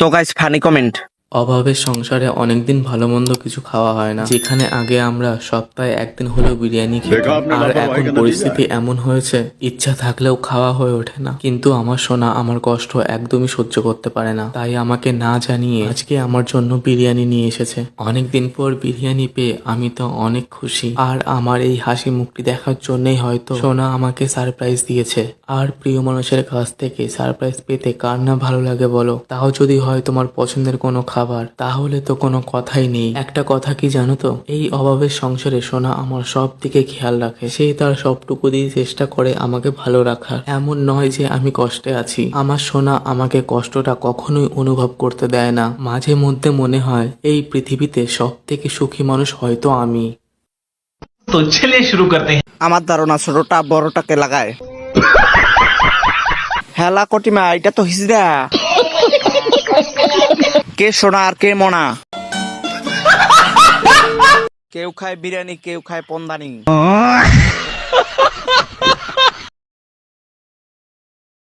তো guys funny comment অভাবের সংসারে অনেকদিন ভালো মন্দ কিছু খাওয়া হয় না। যেখানে আগে আমরা সপ্তাহে একদিন হলেও বিরিয়ানি খেতাম। আর এখন পরিস্থিতি এমন হয়েছে ইচ্ছা থাকলেও খাওয়া হয়ে ওঠে না। কিন্তু আমার সোনা আমার কষ্ট একদমই সহ্য করতে পারে না। তাই আমাকে না জানিয়ে আজকে আমার জন্য বিরিয়ানি নিয়ে এসেছে। অনেকদিন পর বিরিয়ানি পেয়ে আমি তো অনেক খুশি। আর আমার এই হাসি মুখটি দেখার জন্যই হয়তো সোনা আমাকে সারপ্রাইজ দিয়েছে। আর প্রিয় মানুষের কাছ থেকে সারপ্রাইজ পেতে কার না ভালো লাগে বলো? তাও যদি হয় তোমার পছন্দের কোনো খাবার তাহলে তো কোনো কথাই নেই। একটা কথা কি জানো তো? এই অভাবের সংসারে সোনা আমার সব দিকে খেয়াল রাখে। সে তার সবটুকু দিয়ে চেষ্টা করে আমাকে ভালো রাখার। এমন নয় যে আমি কষ্টে আছি। আমার সোনা আমাকে কষ্টটা কখনোই অনুভব করতে দেয় না। মাঝে মধ্যে মনে হয় এই পৃথিবীতে সব থেকে সুখী মানুষ হয়তো আমি। তো ছেলে শুরু করতে আমার ধারণা ছোটটা বড়টাকে লাগায়। হেলা কটিমা এটা তো হিজড়া। কে সোনা আর কে মনা? কেউ খায় বিরিয়ানি কেউ খায় পন্দানি।